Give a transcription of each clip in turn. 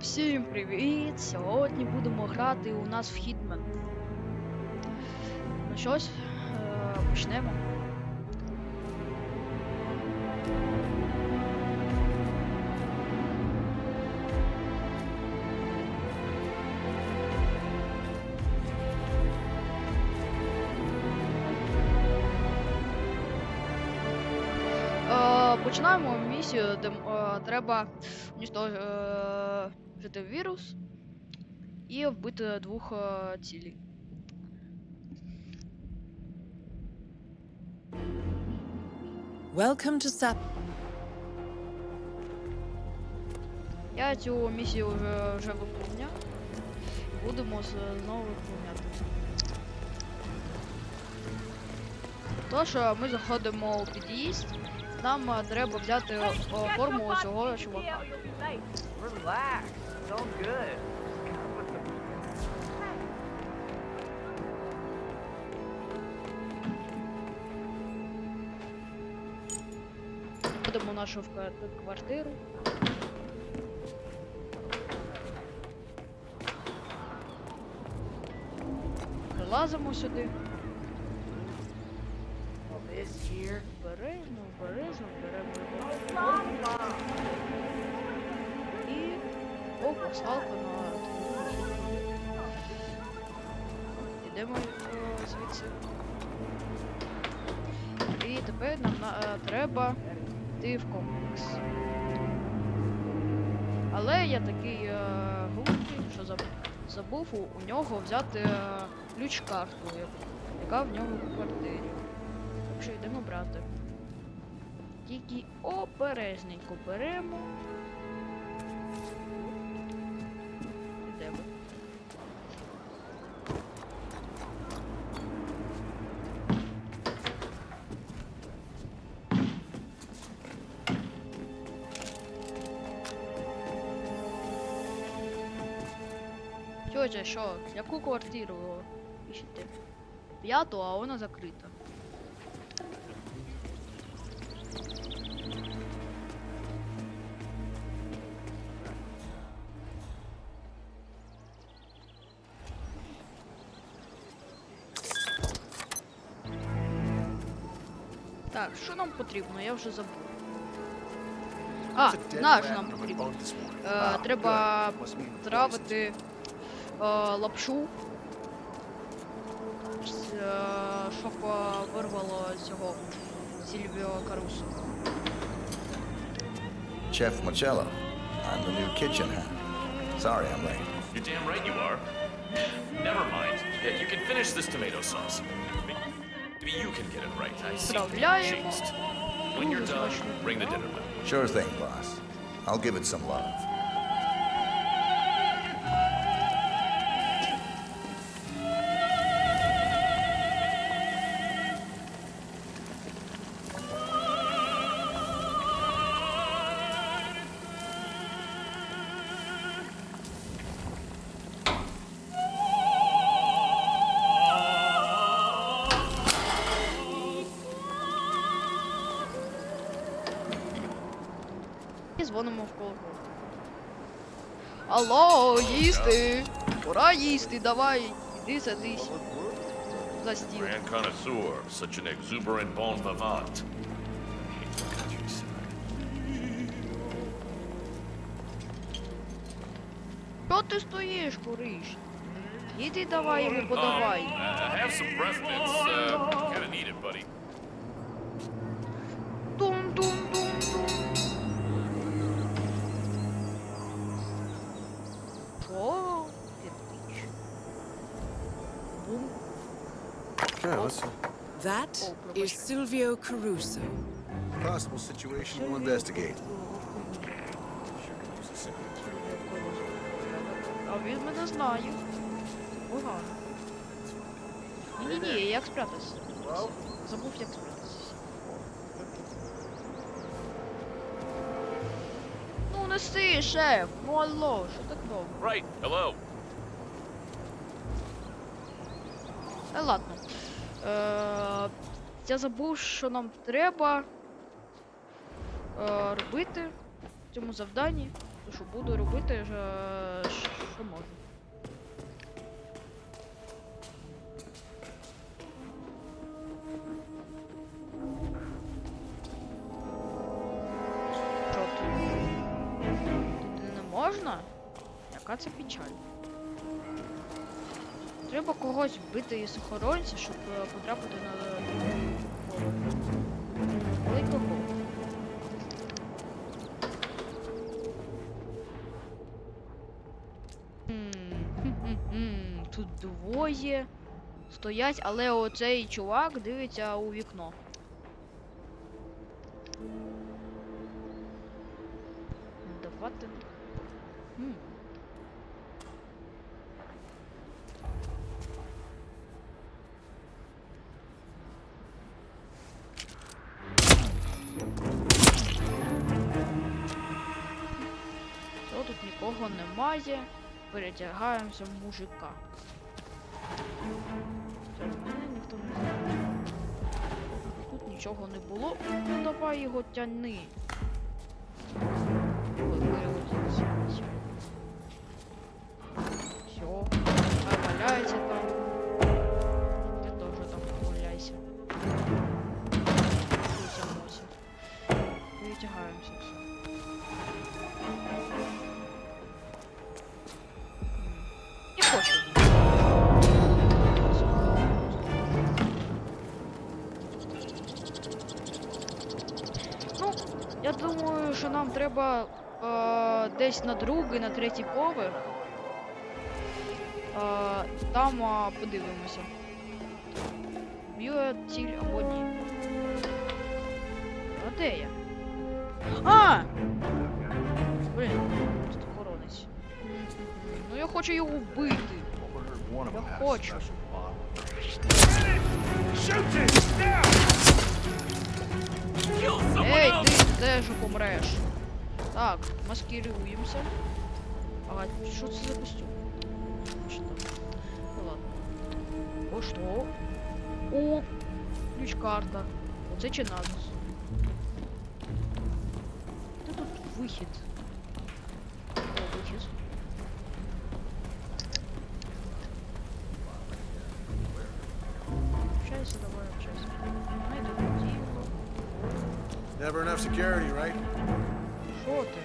Всім привіт! Сьогодні будемо грати у нас в Hitman. Ну щось, е, почнемо. Е, починаємо місію, де е, треба уничтожити вірус і вбити двох е, цілей. Welcome to SAP. Я цю місію вже, вже виповняв. Будемо знову виповняти. Тож е, ми заходимо у під'їзд. Нам е, треба взяти форму цього чувака. All good. В нашу квартиру. Прилазимо сюди. І тепер нам на- е, треба йти в комплекс. Але я такий е, глупий, що заб- забув у, у нього взяти е, ключ-карту, яка в нього в квартирі. Так що йдемо брати. Тільки обережненько беремо. Тьотя, що? Яку квартиру іщете? П'яту, а вона закрита. Так, що нам потрібно? Я вже забув. А, наш нам потрібно. Е, треба травити лапшу. С- е, щоб е, вирвало цього Сільвіо Карусо. Chef Marcello. I'm the new kitchen hand. Sorry I'm late. You're damn right you are. Never mind. Yeah, you can finish this tomato sauce. Maybe you can get it right. I seem to be Справляємо. jinxed. When you're done, ring the dinner bell. Sure thing, boss. I'll give it some love. Алло, їсти! Пора їсти, давай, іди садись. За стіл. Grand connoisseur, such an exuberant bon vivant. Що ти стоїш, куриш? Іди давай йому подавай. Uh, have some breath mints. Uh, kinda need it, buddy. Is Silvio Caruso. Possible situation we'll investigate. А він мене знає. Погано. Ні-ні-ні, як спрятатися. Забув, як спрятатися. Ну неси, шеф! Ну алло, що так довго? Right. Hello. Е, ладно. Е, я забув, що нам треба е, робити в цьому завданні. То що буду робити, е, що можу. Що тут? Не можна? Яка це печаль? Треба когось вбити із охоронця, щоб е, потрапити на Тут двоє стоять, але оцей чувак дивиться у вікно. Перетягаємося в мужика. Мене ніхто не знає. Тут нічого не було. Ну давай його тяни. Я думаю, що нам треба е, десь на другий, на третій поверх. Е, там е, подивимося. Б'ю я ціль або ні. А де я? А! Блін, тут охоронець. Ну я хочу його вбити. Я хочу. Ей, теж помреш. Так, маскируємося. Ага, що це за костюм? Ну ладно. О, що? О, ключ-карта. Оце чи назис? Де тут вихід? Security, right? Що ти?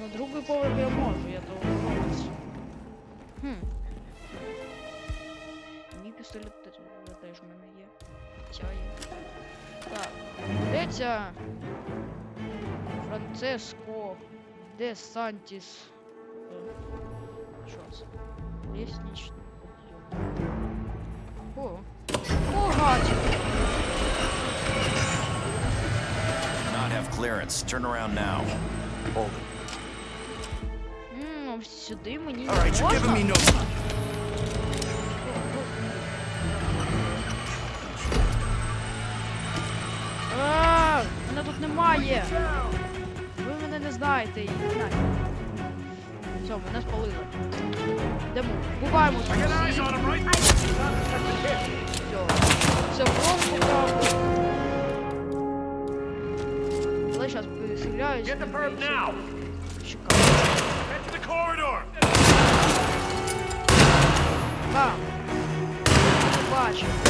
На другий поверх я можу, я то охоронець. Хм. Мій пістолет теж теж в мене є. Ця є. Так. Йдеться Францеско де Сантіс. Е, Що це? Лестничний have clearance. Turn around now. Hold it. Ммм, сюди мені All right, не you're можна? giving me no time. А, мене тут немає. Ви мене не знаєте і не знаєте. Все, мене спалили. Йдемо, вбиваємо тут всіх. Все. Все просто правда. переселяюсь. Get the perp now! Чекаю. Head to the corridor! Там. Бачу.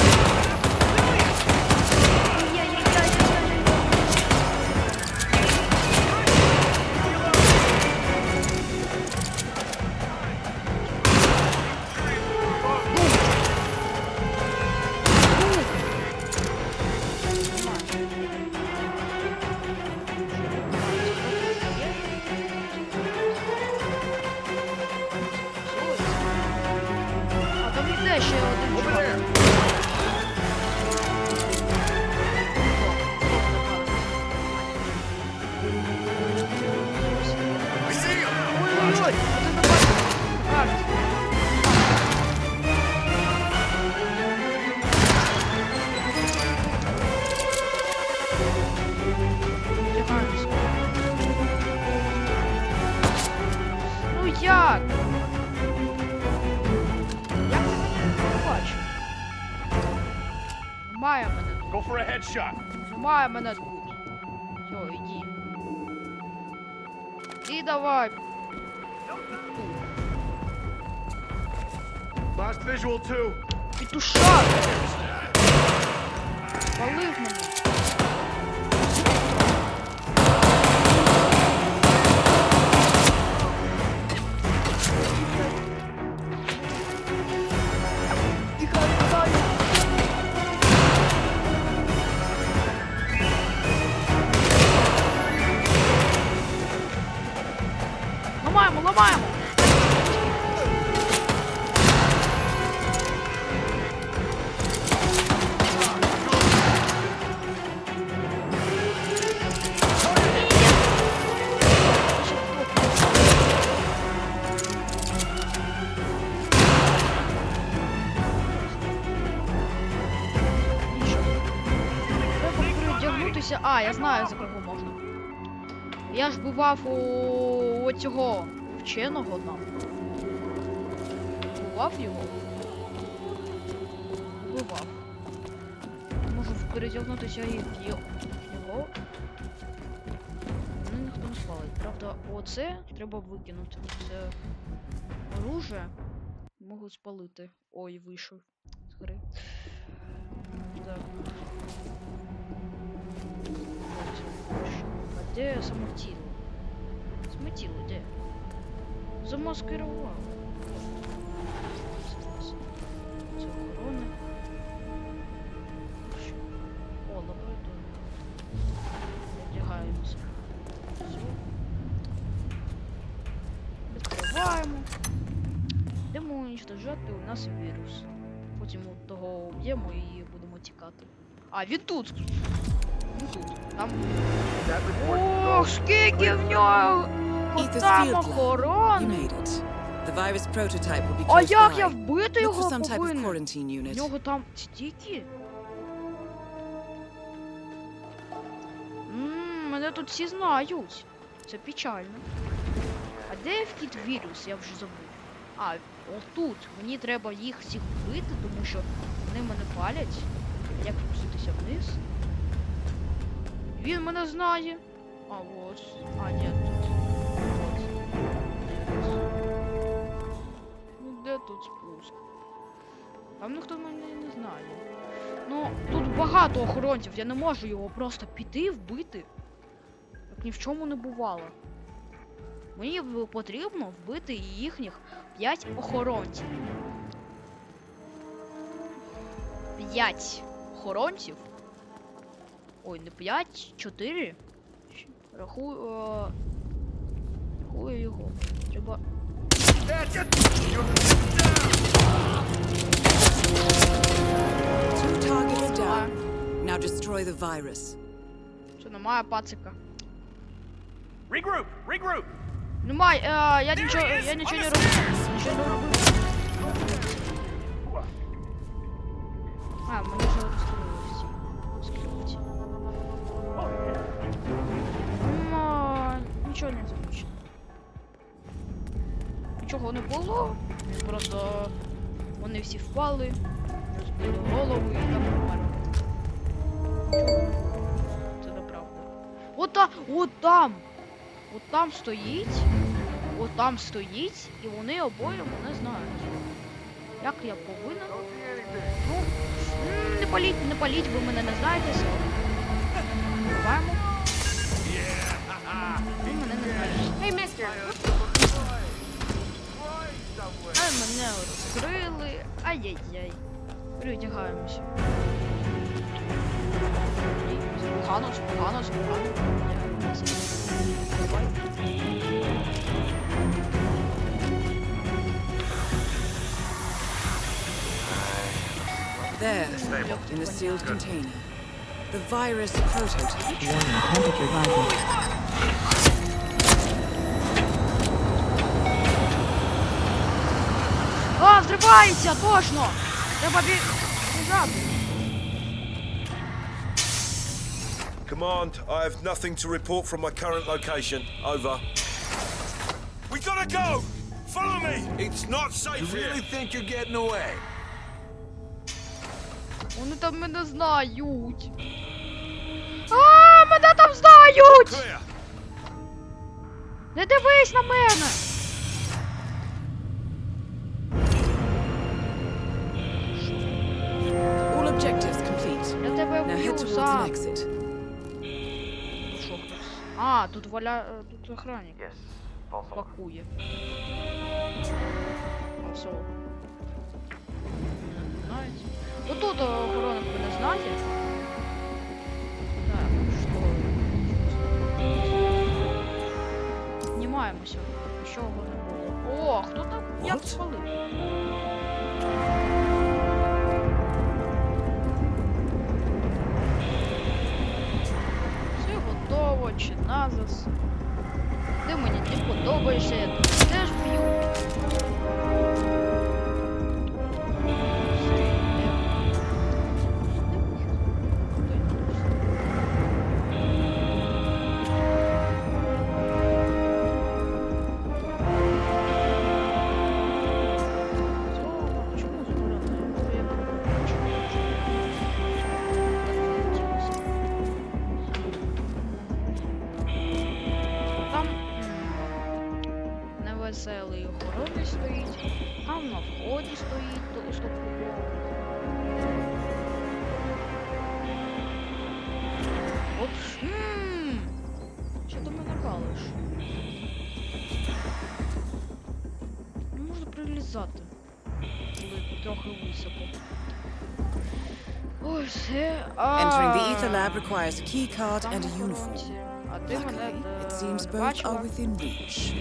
Over there. Go for a headshot! Немає мене тут. Все, иди. Иди давай. Last visual, too. Петушак! Спалив мене. Передягнутися. А, я знаю за кого можна. Я ж бував у, у цього вченого там. Бував його? Бував. Можу передягнутися і його. Мене ніхто не спалить. Правда, оце треба викинути. Це оружие. Можуть спалити. Ой, вийшов з гри. Так. Де саме тіло? Саме тіло, де? Замаскирував. Це охорона. О, лабораторія. Одягаємося. Відкриваємо. Йдемо уничтожати у нас вірус. Потім от того уб'ємо і будемо тікати. А, він тут! Він тут. Там. Ох, скільки в нього! Там field be А як я вбити його повинен? В нього там стільки? Ммм, мене тут всі знають. Це печально. А де вхід вірус? Я вже забув. А, отут. Мені треба їх всіх вбити, тому що вони мене палять. Як спуститися вниз? Він мене знає. А, от. А, ні, тут. Ну де тут спуск? Там ніхто мене не знає. Ну, тут багато охоронців, я не можу його просто піти вбити. Як ні в чому не бувало. Мені потрібно вбити їхніх 5 охоронців. 5 охоронців. Ой, не 5, 4. Рахую. Е... Рахую його. Треба. Two targets А, down. Now destroy the virus. Що немає пацика. Regroup! Regroup! Немає, е, я нічого, я нічого не роблю. Нічого не роблю. А, мене вже розкрилися. Розкрилися. М, а, Нічого не замучено. Нічого не було. Просто вони всі впали, розбили голову і там померли. Це неправда. От, та, от там! От там стоїть. От там стоїть, і вони обоє мене знають. Як я повинен? Ну, не паліть, не паліть, ви мене не знаєте. все. Буваємо. Ви мене не знаєте. Hey, mister. А мене розкрили. Ай-яй-яй. Переодягаємося. Ні, Це погано, це погано, це погано. Одягаємося. Давай. There, in the sealed container. The virus prototype. А, взривається, точно! Треба бі... біжати. Command, I have nothing to report from my current location. Over. We gotta go! Follow me! It's not You safe really here! think you're getting away? Вони там мене знають. А, мене там знають! йдуть! Clear. Не дивись на мене! А, тут валя... е, тут охранник Yes, пакує. Ну, все. Не знаєте. Отут охоронник мене знає. Так, що? Знімаємося. Нічого не було. О, хто там? Як спалив? Чи назас. Ти мені не подобаєшся, я тебе теж б'ю. стоїть, там на вході стоїть то- стопудово. Опс. М, Що до мене палиш? Ну, можна прилізати. Коли трохи високо. Ой, все. Entering the ether А, lab requires a key card там and a uniform. охоронці. А ти мене Luckily, it е, seems не both бачила. are within reach.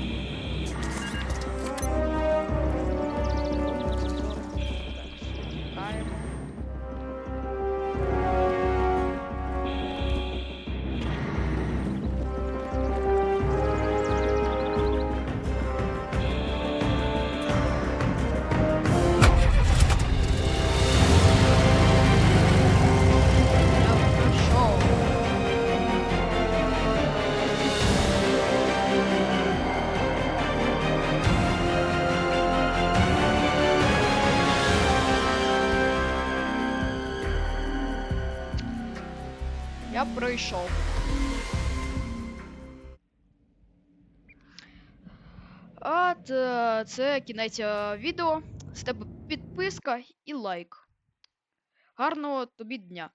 Пройшов. От е, це кінець е, відео. З тебе підписка і лайк. Гарного тобі дня!